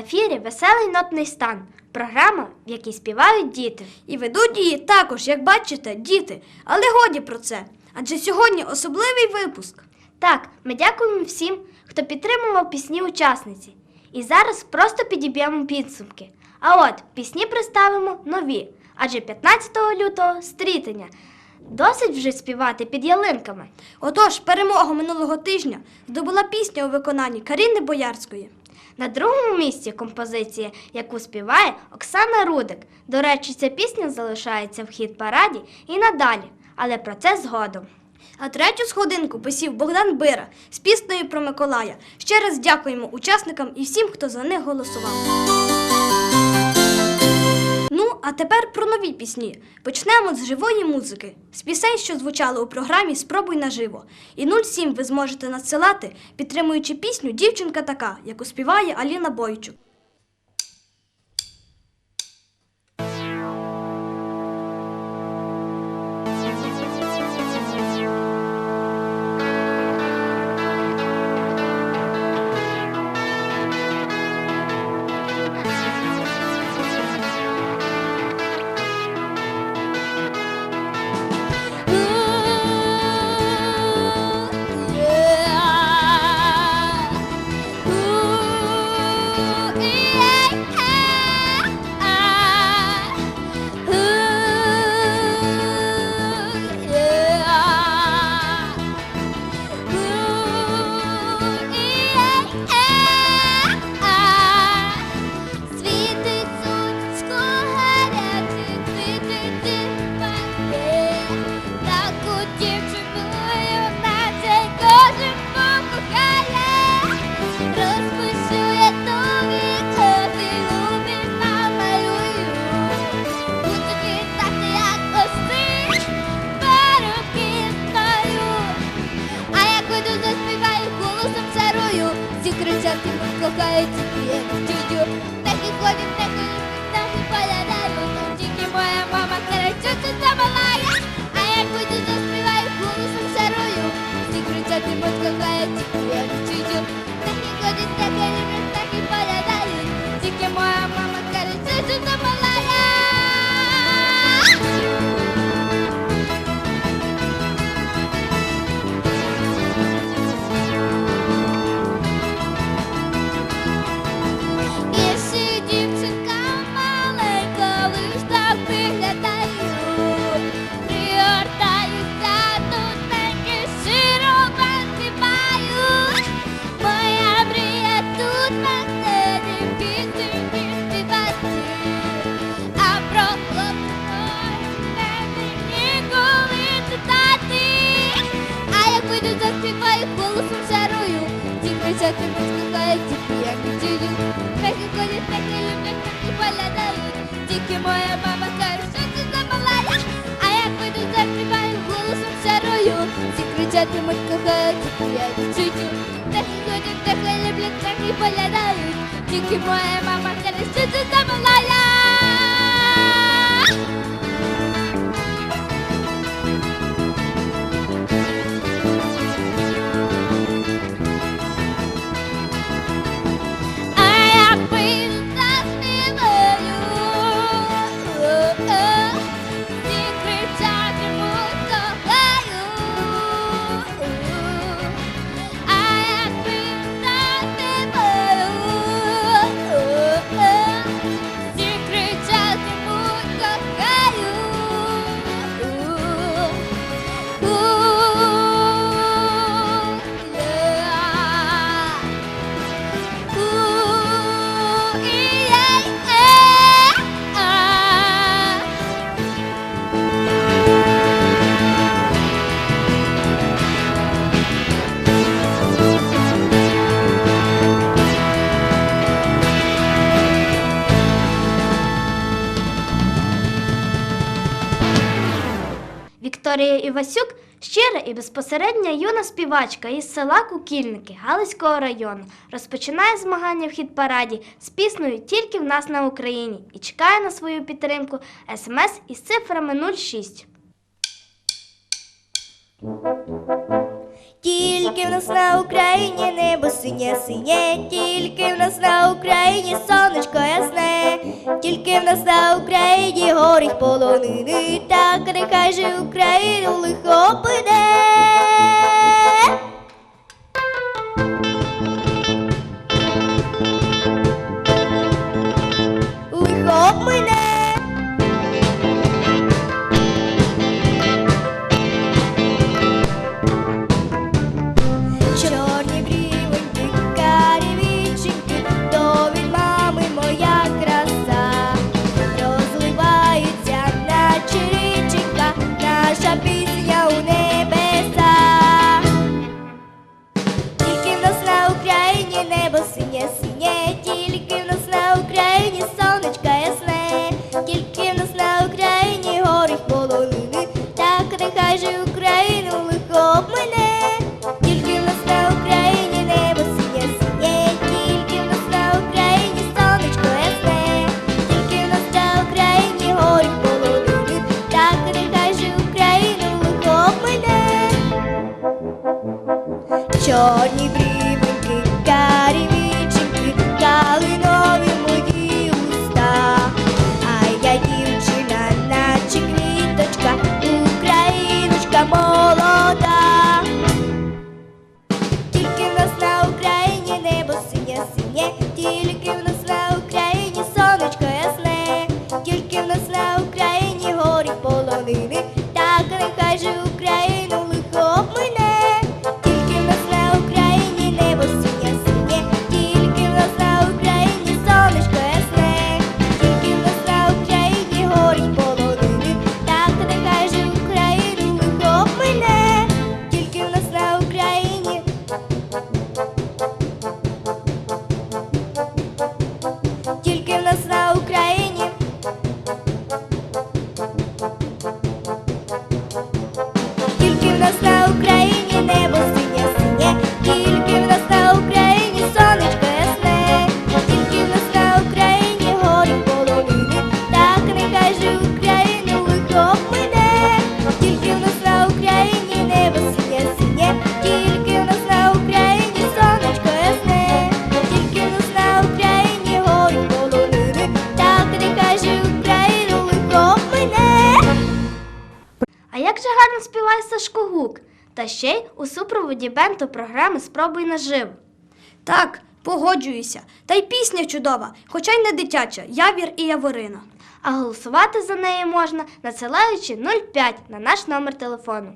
Ефірі Веселий нотний стан. Програма, в якій співають діти. І ведуть її також, як бачите, діти. Але годі про це. Адже сьогодні особливий випуск. Так, ми дякуємо всім, хто підтримував пісні учасниці. І зараз просто підіб'ємо підсумки. А от пісні представимо нові, адже 15 лютого стрітення. Досить вже співати під ялинками. Отож, перемогу минулого тижня здобула пісня у виконанні Каріни Боярської. На другому місці композиція, яку співає Оксана Рудик. До речі, ця пісня залишається в хіт параді і надалі, але про це згодом. А третю сходинку посів Богдан Бира з піснею про Миколая. Ще раз дякуємо учасникам і всім, хто за них голосував. А тепер про нові пісні. Почнемо з живої музики, з пісень, що звучали у програмі Спробуй наживо. І 07 ви зможете надсилати, підтримуючи пісню Дівчинка така, яку співає Аліна Бойчук. Тільки моя мама каже, що це за малая. А як вийду закриваю голосом шарую, ті кричатимуть, кохають, тільки я відчую. чую. і ходять, такі люблять, так і поглядають, тільки моя мама каже, що це за і безпосередня юна співачка із села Кукільники Галицького району. Розпочинає змагання в хіт-параді з піснею Тільки в нас на Україні і чекає на свою підтримку смс із цифрами 06. Тільки в нас на Україні небо синє синє, тільки в нас на Україні сонечко ясне, тільки в нас на Україні горить полонини, так нехай же Україну лихо піде. чорні брі. як же гарно співає Сашко Гук, та ще й у супроводі бенту програми Спробуй нажив. Так, погоджуюся. Та й пісня чудова, хоча й не дитяча, явір і яворина. А голосувати за неї можна, надсилаючи 05 на наш номер телефону.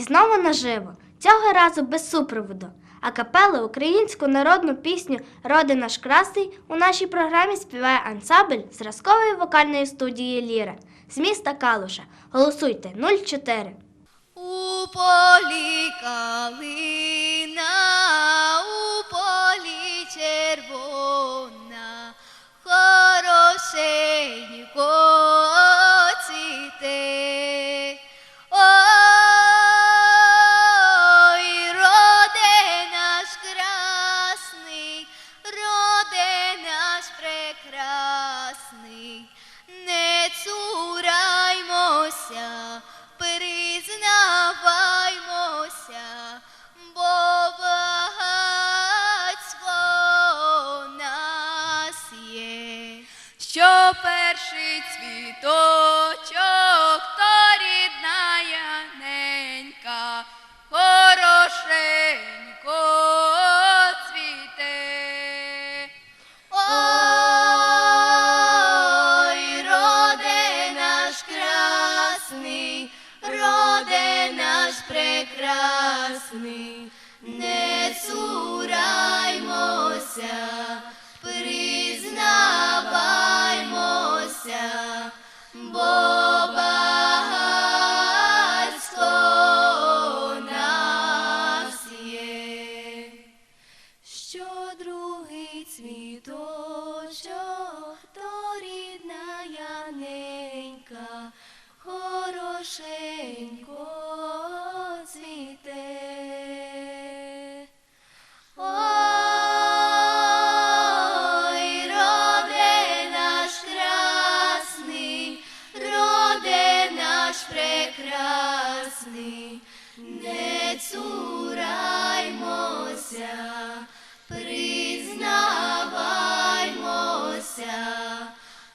Знову наживо, цього разу без супроводу. А капела українську народну пісню Роди наш красний у нашій програмі співає ансамбль зразкової вокальної студії Ліра з міста Калуша. Голосуйте 04. У полі калина, у полі червона, хорошенько признаваймося, бо багатство. Що перший цвіточок, то рідна хорошенько прекрасний, не цураймося, признаваймося,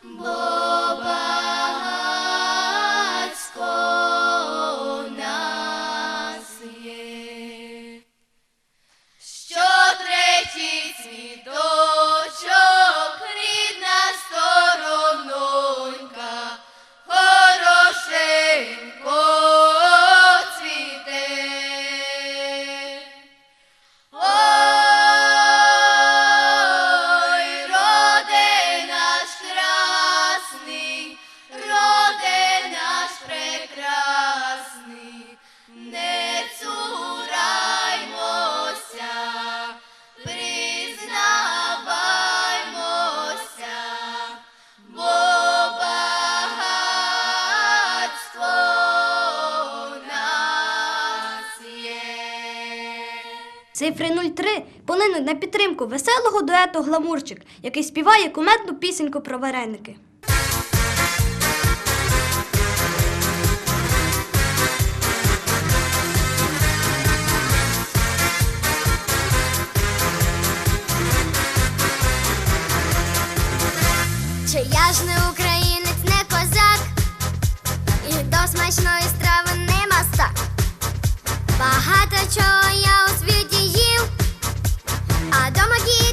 бо Цифри 03 полинуть на підтримку веселого дуету Гламурчик, який співає кумедну пісеньку про вареники. ジョナギ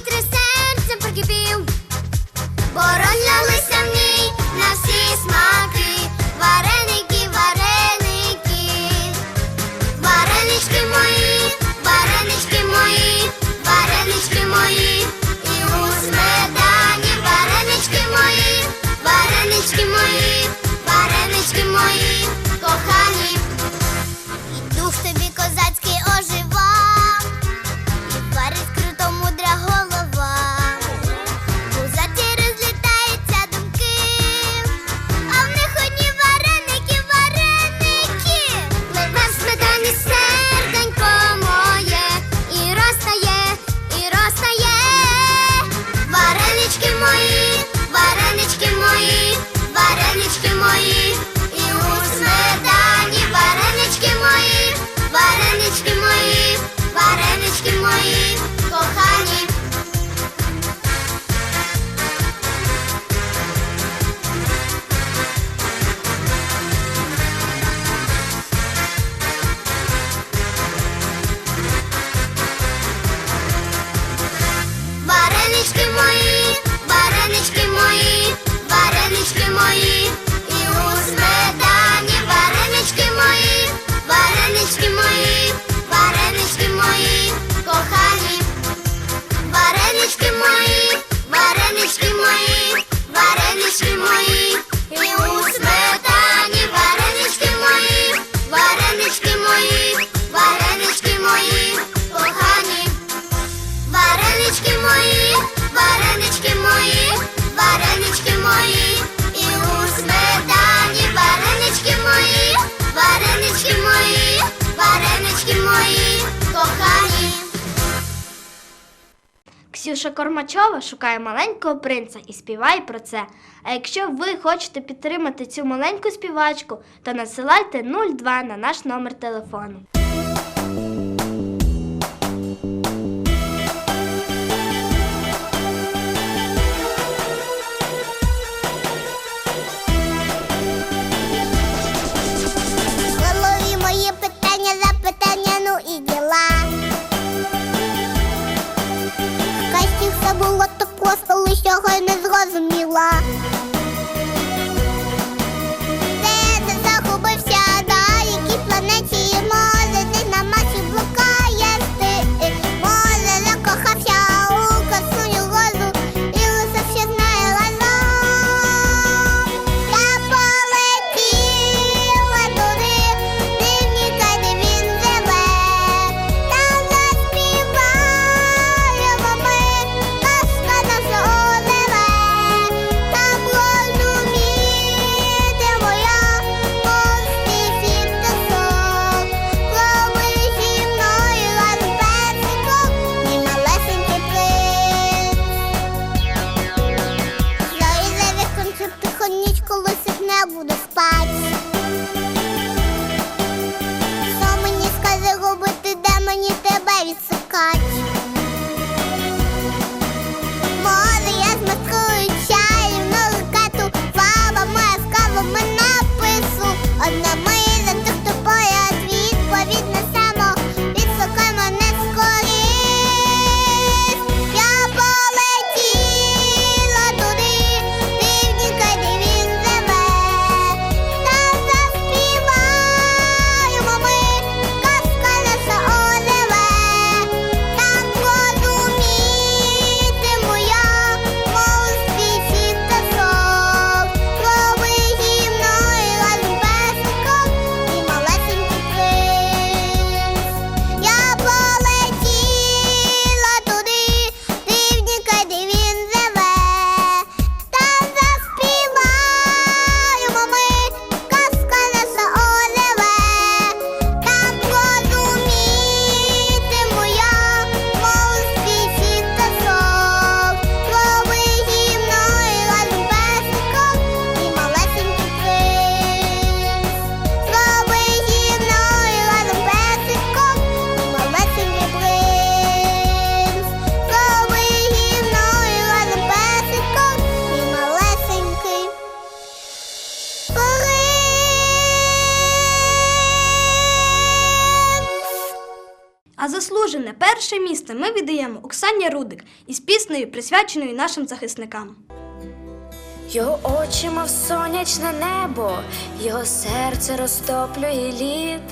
Ксюша шукає маленького принца і співає про це. А якщо ви хочете підтримати цю маленьку співачку, то насилайте 02 на наш номер телефону. Лиш не зрозуміла. Віддаємо Оксані Рудик із піснею, присвяченою нашим захисникам. Його очі, мов сонячне небо, його серце розтоплює лід.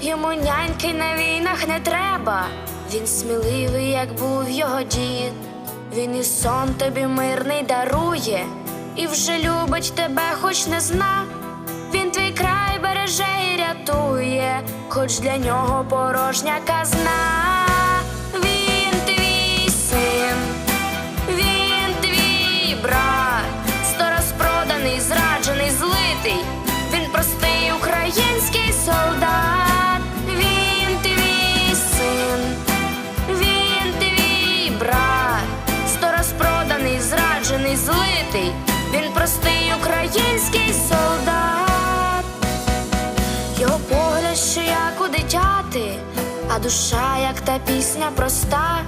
Йому няньки на війнах не треба. Він сміливий, як був його дід. Він і сон тобі мирний дарує, і вже любить тебе, хоч не зна. Він твій край береже і рятує, хоч для нього порожня казна. Злитий. Він простий український солдат, він твій син, він твій брат, сто раз проданий, зраджений, злитий. Він простий український солдат. Його погляд, що як у дитяти, а душа, як та пісня проста,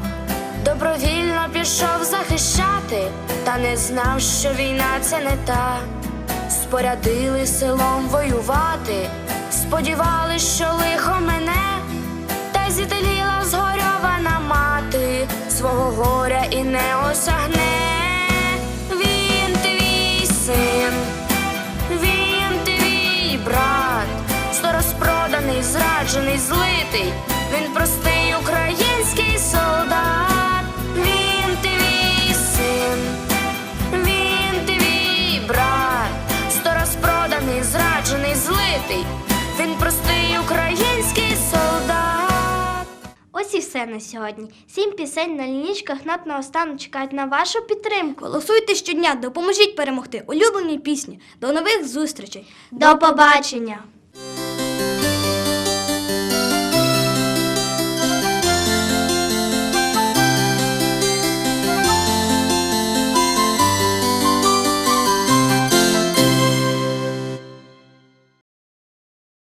добровільно пішов захищати, та не знав, що війна це не та. Спорядили селом воювати, сподівались, що лихо мене, та зітеліла згорьована мати, свого горя і не осягне. Він твій син, він твій брат, сто розпроданий, зраджений, злитий. Він простий Все на сьогодні. Сім пісень на лінічках над стану чекають на вашу підтримку. Голосуйте щодня, допоможіть перемогти улюблені пісні. До нових зустрічей! До побачення!